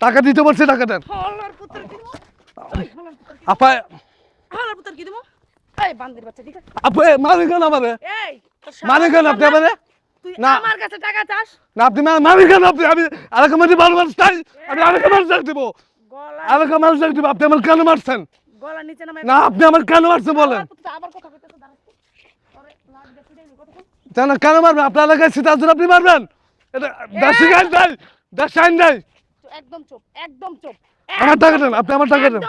টাকা দিতে বলছি টাকা দেন আপা কেন আমারে? কেন আপনি না? আমারে? না। আমার কাছে টাকা চাস? না আপনি কেন আপনি? আমি আরেক মাঝে ভালো মানুষ চাই। আমি আরেক মানুষ ডাক দিব। গলা আরেক মানুষ ডাক দিব। আপনি আমার কেন মারছেন? গলা নিচে নামাই না আপনি আমার কেন মারছেন বলেন। আবার কথা আরে লাগ কেন কেন মারবেন? আপনার এলাকায় সীতার্জুন আপনি মারবেন? এটা নাই। একদম চুপ একদম চুপ। আমার টাকা দেন আপনি আমার টাকা দেন।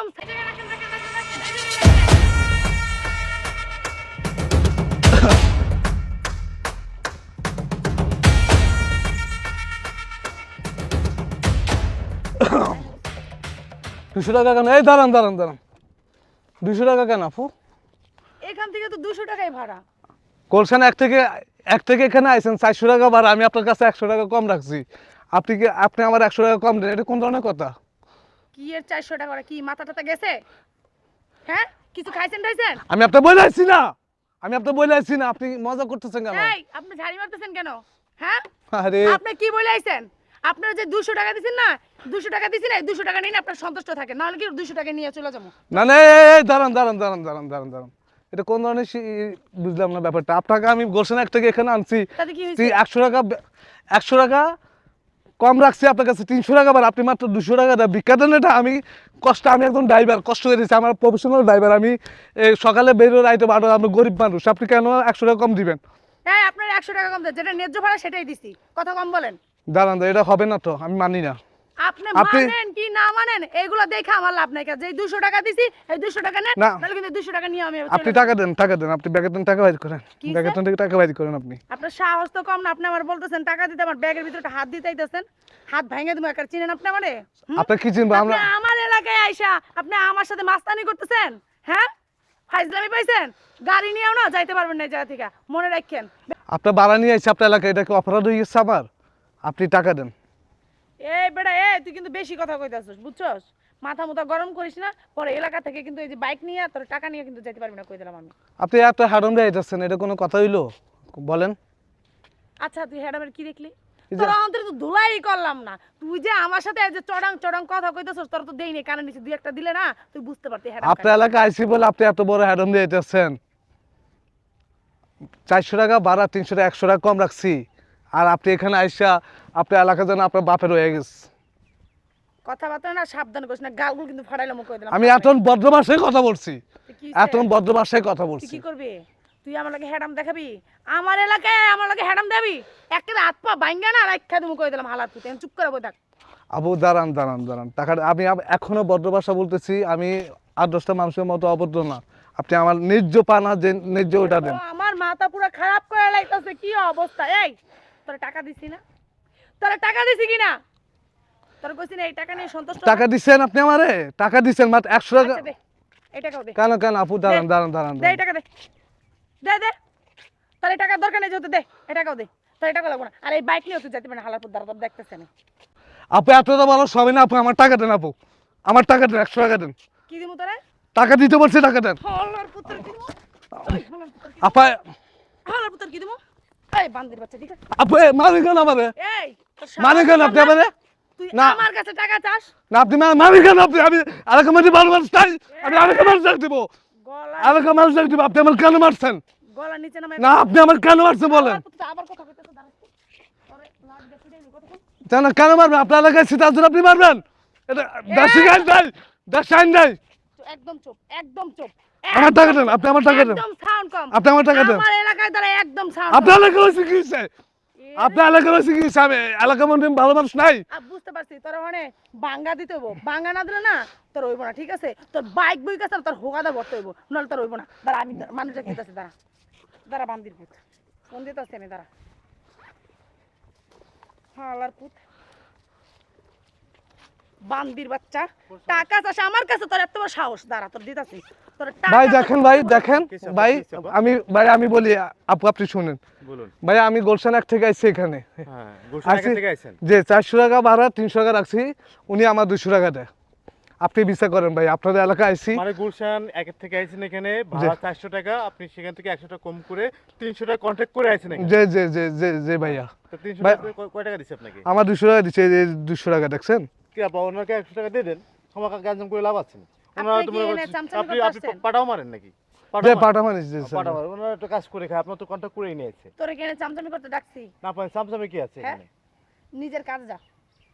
দুশো টাকা কেন? এই দাঁড়ান দাঁড়ান দাঁড়ান। দুশো টাকা কেন আপু? এখান থেকে তো দুশো টাকাই ভাড়া। গুলশান এক থেকে এক থেকে এখানে আইসেন চারশো টাকা ভাড়া আমি আপনার কাছে একশো টাকা কম রাখছি। আপনি কি আপনি আমার একশো টাকা কম দেন? এটা কোন ধরনের কথা? কি এর চারশো টাকা করে? কি মাথা টাথা গেছে? হ্যাঁ? কিছু খাইছেন টাইছেন আমি আপনার বলে আসছি না! আমি আপনার বলে আসছি না! আপনি মজা করতেছেন কেন? এই আপনি ঝাড়ি মারতেছেন কেন? হ্যাঁ? আরে। আপনি কি বলে আইছেন? আপনারা যে দুশো টাকা দিছেন না দুশো টাকা দিছেন এই দুশো টাকা নিয়ে আপনার সন্তুষ্ট থাকে। নাহলে কি দুশো টাকা নিয়ে চলে যাব? না না এই, দাঁড়ান দাঁড়ান দাঁড়ান দাঁড়ান দাঁড়ান দাঁড়ান। এটা কোন ধরনের বুঝলাম না ব্যাপারটা। আপনাকে আমি গোলশান এক থেকে এখানে আনছি। একশো টাকা একশো টাকা কম রাখছি আপনার কাছে তিনশো টাকা বার আপনি মাত্র দুশো টাকা দেন। দেন এটা আমি কষ্ট আমি একদম ড্রাইভার কষ্ট করে দিচ্ছি। আমার প্রফেশনাল ড্রাইভার আমি সকালে বেরোয় রাইতে বারো আমি গরিব মানুষ আপনি কেন একশো টাকা কম দিবেন? হ্যাঁ আপনার একশো টাকা কম দেন যেটা ন্যায্য ভাড়া সেটাই দিচ্ছি। কথা কম বলেন। দাঁড়ান, এটা হবে না তো আমি মানি না। আপনি মানেন কি না মানেন এগুলো দেখে আমার লাভ নাই। এই দুশো টাকা দিছি এই দুশো টাকা নেন না। নাহলে কিন্তু দুশো টাকা নিয়ে আমি আপনি টাকা দেন টাকা দেন আপনি ব্যাগের দেন টাকা বাইর করেন। কি ব্যাগের দেন টাকা বাইর করেন আপনি। আপনার সাহস তো কম না আপনি আমার বলতেছেন টাকা দিতে আমার ব্যাগের ভিতরে হাত দিতে আইতেছেন। হাত ভেঙে দেবো একার চিনেন আপনি আমারে? আপনি কি চিনবো? আপনি আমরা আমার এলাকায় আইসা আপনি আমার সাথে মাস্তানি করতেছেন? হ্যাঁ? ফাইজলামি পাইছেন? গাড়ি নিয়েও না যাইতে পারবেন না জায়গা থেকে। মনে রাখেন। আপনার বাড়া নিয়ে আসছে আপনার এলাকায় এটা কি অপরাধ হয়ে গেছে আমার? আপনি টাকা দেন। এই বেটা এ তুই কিন্তু বেশি কথা কইতাছিস বুঝছস? মাথা মুথা গরম করিস না পরে এলাকা থেকে কিন্তু এই যে বাইক নিয়ে তোর টাকা নিয়ে কিন্তু যেতে পারবি না কই দিলাম আমি। আপনি এত হারম দিয়ে যাচ্ছেন এটা কোনো কথা হইল? বলেন। আচ্ছা তুই হ্যাডামের কি দেখলি? তোর অন্তরে তো ধুলাই করলাম না। তুই যে আমার সাথে এই যে চড়াং চড়াং কথা কইতেছস তোর তো দেইনি কানে নিচে দুই একটা দিলে না তুই বুঝতে পারতি হ্যাডাম আপনার এলাকায় আইসি বলে আপনি এত বড় হ্যাডম দিয়ে যাচ্ছেন চারশো টাকা বাড়া তিনশো টাকা একশো টাকা কম রাখছি। আর আপনি এখানে আইসা আপনার এলাকা যেন আপনার বাপের হয়ে গেছে। কথাবার্তা না সাবধান করিস না গালগুলো কিন্তু কই দিলাম। আমি ভদ্র ভাষায় কথা বলছি। ভদ্র ভাষায় কথা বলছি। কি করবি? তুই আমার লাগে হ্যাডাম দেখাবি? আমার এলাকায় আমার লাগে হ্যাডাম দেবি একটা হাত পা না রাখা তুমি কই দিলাম হালাত তুই। চুপ করে বই থাক। আবু দাঁড়ান দাঁড়ান দাঁড়ান। টাকা আমি এখনও ভদ্র ভাষা বলতেছি আমি আট দশটা মানুষের মতো অভদ্র না। আপনি আমার ন্যায্য পানা যে ন্যায্য ওটা দেন। আমার মাথা পুরো খারাপ করে লাইতাছে কি অবস্থা? এই তোর টাকা দিছি না? তোর টাকা দিছি কি না তোর কইছি না এই টাকা নিয়ে সন্তুষ্ট টাকা দিচ্ছেন আপনি আমারে? টাকা দিচ্ছেন মাত্র একশো টাকা আচ্ছা এই টাকাও দে। কেন কেন আপু দাঁড়ান দাঁড়ান দাঁড়ান দে এই টাকা দে। দে দে। তোর এই টাকার দরকার নেই যেহেতু দে এই টাকাও দে। তোর এই টাকা লাগবে না। আর এই বাইক নিয়েও তুই যেতে পারে হালাপুর দ্বারা তোর দেখতেছে না আপু এতটা ভালো সবই না আপু আমার টাকা দেন আপু। আমার টাকা দেন একশো টাকা দেন। কি দিমু তোরে? টাকা দিতে বলছি টাকা দেন। হলার পুত্র কি দিমু? আপা হলার পুত্র কি দিমু? এই বান্দির বাচ্চা ঠিক আছে? আপু মারেন কেন আমারে। মানে কেন আপনি? আমারে? না। আমার কাছে টাকা চাস? না আপনি মা- কেন আপনি? আমি এলাকা মাঝে মানুষ চাই। আমি এলাকা মানুষ ডাক দিব। গলা মানুষ ডাক দিব। আপনি আমার কেন মারছেন? গলা নিচে নামে না আপনি আমার কেন মারছেন বলেন। আবার কথা কইতেছে দাঁড়া তোরে লাগ দেখি দেই কথা কই? কেন কেন মারবেন? আপনার এলাকায় সীতার্জুন আপনি মারবেন? এটা দেশি গাছ নাই দেশ নাই। একদম চুপ একদম চুপ। আমার টাকা দেন আপনি আমার টাকা দেন। একদম সাউন্ড কম। আপনি আমার টাকা দেন। আমার এলাকায় দ্বারা একদম সাউন্ড আপনার কি আপনার এলাকা হয়েছে কি আমি এলাকার মধ্যে ভালো মানুষ নাই? বুঝতে পারছি। তোর মানে বাঙ্গা দিতে হইব। বাঙ্গা না দিলে না তোর হইব না ঠিক আছে? তোর বাইক বই কাছে তোর হোগাদা ভরতে হইব। নাহলে তোর হইব না। দাঁড়া আমি দাঁড়া, মানুষটা আছে দাঁড়া। দাঁড়া বান্দির পুত। ফোন দিতে আসছি আমি দাঁড়া। হালার পুত। বান্দির বাচ্চা। টাকা চাষ আমার কাছে তোর এত বড় সাহস। দাঁড়া তোর দিতাছি। ভাই দেখেন ভাই দেখেন ভাই আমি ভাই আমি বলি আপু আপনি শুনেন। ভাই আমি গোলশান এক থেকে আসছি এখানে। হ্যাঁ যে চারশো টাকা ভাড়া তিনশো টাকা রাখছি উনি আমার দুশো টাকা দেয়। আপনি বিচার করেন ভাই আপনাদের এলাকায় আইসি মানে গুলশান একের থেকে আইছেন এখানে ভাড়া চারশো টাকা আপনি সেখান থেকে একশো টাকা কম করে তিনশো টাকা কন্ট্যাক্ট করে আইছেন এখানে? যে যে যে যে যে ভাইয়া। তো টাকা কয়- টাকা দিচ্ছে আপনাকে? আমার দুশো টাকা দিচ্ছে এই দুশো টাকা দেখছেন? কি আপা ওনাকে একশো টাকা দিয়ে দেন। ক্ষমা গ্যাঞ্জাম করে লাভ আছে? না। আপনি ওনারা তো কি এনে করছেন- চামচামি আপনি আপনি পাটাও মারেন নাকি? যে পাটা মারিস যে পাটা মারেন ওনারা একটা কাজ করে খায় আপনার তো কন্ট্যাক্ট করেই নিয়েছে। তোরে কেনে চামচামি করতে ডাকছি? না পাই সামসামে কি আছে? এখানে? নিজের কাজ যা।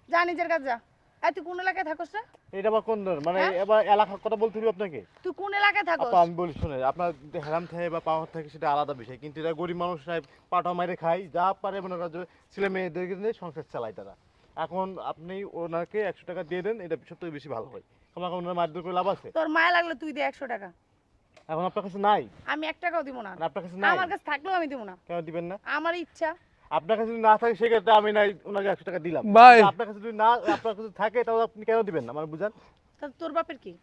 যা নিজের কাজ যা। এই তুই কোন এলাকায় থাকস না এটা আবার কোন ধরনের? মানে হ্যাঁ? এবার এলাকার কথা বলতে হবে আপনাকে? তুই কোন এলাকায় থাকস? আপা আমি বলি শুনে আপনার হেরাম থাকে বা পাওয়ার থাকে সেটা আলাদা বিষয় কিন্তু এরা গরিব মানুষ পাটা মারে খায় যা পারে মনে করেন ছেলে মেয়েদেরকে নিয়ে সংসার চালায় তারা। এখন আপনি ওনাকে একশো টাকা দিয়ে দেন এটা সব থেকে বেশি ভালো হয়। আমার ওনার মারধর করে লাভ আছে? তোর মায়া লাগলে তুই দে একশো টাকা। এখন আপনার কাছে নাই? আমি এক টাকাও দিব না। আপনার কাছে নাই? আমার কাছে থাকলেও আমি দিব না। কেন দিবেন না? আমার ইচ্ছা। আপনার কাছে যদি না থাকে সেক্ষেত্রে আমি নাই ওনাকে একশো টাকা দিলাম। আপনার কাছে যদি না আপনার কাছে থাকে তাহলে আপনি কেন দিবেন না? আমার বুঝান। তোর বাপের কি?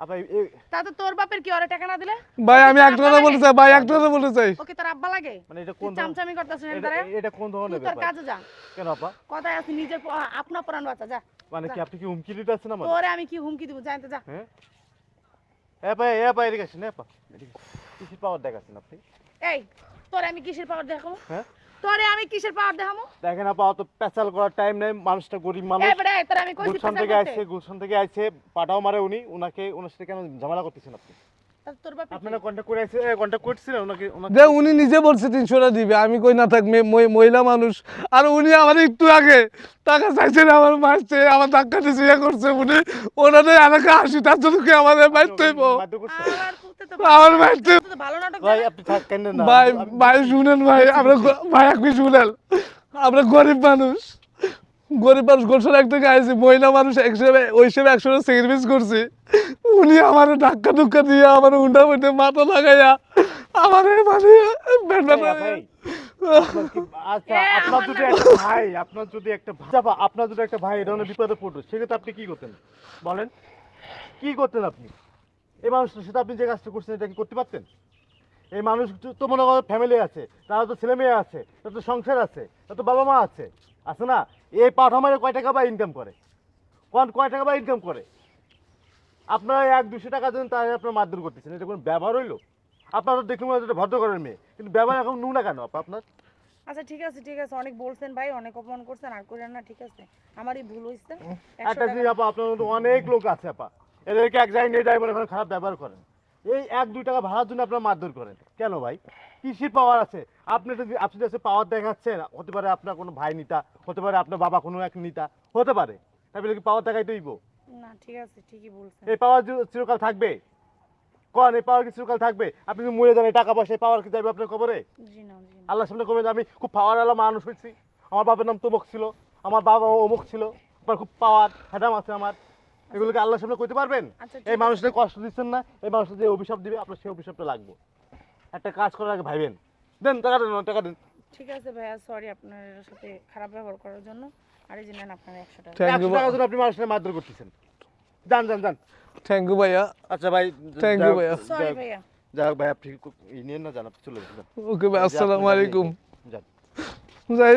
আপনার এই- তা তো তোর বাপের কি ওরে টাকা না দিলে? ভাই আমি একটা কথা বলতে চাই ভাই একটা কথা বলতে চাই ওকে তোর আব্বা লাগে? মানে এটা কোন চামচামি করতেছিস না এটা- এটা কোন তুই ধরনের তোর কাজে যা। কেন আপা কথায় আছে নিজের আপনা প্রাণ বাঁচা যা। মানে কি আপনি কি হুমকি দিতে আছেন তোরে আমি কি হুমকি দিব জানতে যা হ্যাঁ? এ পাই এ পাই এদিকে আসেন এ পা। কিসের পাওয়ার দেখাচ্ছেন আপনি? এই তোরে আমি কিসের পাওয়ার দেখাবো? হ্যাঁ? তোরে আমি কিসের পাওয়ার দেখামু? দেখেন আপা অত করার টাইম নেই মানুষটা গরিব মানুষ। এবারে তোরে আমি কইছি গুলশান থেকে আইছে গুলশান থেকে আইছে পাটাও মারে উনি উনাকে উনার সাথে কেন ঝামেলা করতেছেন আপনি? যে উনি নিজে বলছে দিবে আমি কই না থাক মহিলা মানুষ। আর উনি আমার একটু আগে টাকা চাইছেন আমার মারছে আমার ধাক্কা ইয়ে করছে উনি। ওনাদের এলাকা আসি তার জন্য কি আমাদের মারতে আমার মারতে ভাই জানে। আপনি থাক কেন না ভাই শুনেন ভাই আমরা গ- ভাই আপনি শুনেন। আমরা গরিব মানুষ। গরিব মানুষ গোলসর এক থেকে আইছি মহিলা মানুষ এক হিসেবে ওই হিসেবে একশো স্যাক্রিফাইস করছি। উনি আমার ধাক্কা ধুক্কা দিয়ে আমার উন্ডা মধ্যে মাথা লাগাইয়া আমার মানে ভাই, ভাই, আপনার কি- আচ্ছা আপনার আমার যদি একটা ভাই আপনার যদি একটা ভাই আচ্ছা, আপনার যদি একটা ভাই ধরনের বিপদে পড়তো সেক্ষেত্রে আপনি কি করতেন? বলেন। কি করতেন আপনি? এই সাথে আপনি যে কাজটা করছেন এটা কি করতে পারতেন? এই মানুষ তো- মনে ফ্যামিলি আছে তারা তো ছেলে মেয়ে আছে তার তো সংসার আছে তার তো বাবা মা আছে আছে না? এই পাঠামারে কয় টাকা বা ইনকাম করে? কোন কয় টাকা বা ইনকাম করে? আপনারা এক দুশো টাকা দেন তাই আপনার মারধর করতেছেন। এটা কোনো ব্যবহার হইল? আপনারা তো দেখুন এটা ভদ্র করেন মেয়ে কিন্তু ব্যবহার এখন নুনা কেন আপা আপনার? আচ্ছা ঠিক আছে ঠিক আছে। অনেক বলছেন ভাই অনেক অপমান করছেন আর করেন না ঠিক আছে। আমারই ভুল হয়েছে একটা জিনিস আপা আপনার অনেক লোক আছে আপা। এদেরকে এক জায়গায় নিয়ে যায় বলে খারাপ ব্যবহার করেন। এই এক দুই টাকা ভাড়ার জন্য আপনার মারধর করেন। কেন ভাই? কিসের পাওয়ার আছে। আপনি যদি আপনি যদি পাওয়ার দেখাচ্ছেন হতে পারে আপনার কোনো ভাই নিতা হতে পারে আপনার বাবা কোনো এক নিতা হতে পারে। তাই বলে কি পাওয়ার দেখাই দইব না ঠিক আছে ঠিকই বলছেন। এই পাওয়ার চিরকাল থাকবে? কন এই পাওয়ার কি চিরকাল থাকবে? আপনি যদি মরে যান এই টাকা পয়সা পাওয়ার কি যাবে আপনার কবরে জি না জি না। আল্লাহ সামনে কবে আমি খুব পাওয়ার আলা মানুষ হয়েছি। আমার বাবার নাম তমুক ছিল। আমার বাবা অমুক ছিল। আমার খুব পাওয়ার হ্যাডাম আছে আমার। এগুলোকে আল্লাহর সামনে করতে পারবেন? আচ্ছা, এই আছে। মানুষটা কষ্ট দিচ্ছেন না এই মানুষটা যে অভিশাপ দিবে আপনার সেই অভিশাপটা লাগবে। একটা কাজ করার আগে ভাইবেন। দেন টাকা দেন টাকা দেন। ঠিক আছে ভাইয়া সরি আপনার সাথে খারাপ ব্যবহার করার জন্য। আর এই যে নেন আপনার একশো টাকা। থ্যাংক ইউ একশো টাকার জন্য আপনি মানুষের মারধর করতেছেন। যান যান যান। থ্যাংক ইউ ভাইয়া। আচ্ছা ভাই Thank ইউ ভাইয়া। সরি ভাইয়া। যাই হোক ভাই আপনি ই না জান আপনি চলে যান। ওকে ভাই আসসালামু আলাইকুম। যান। যাই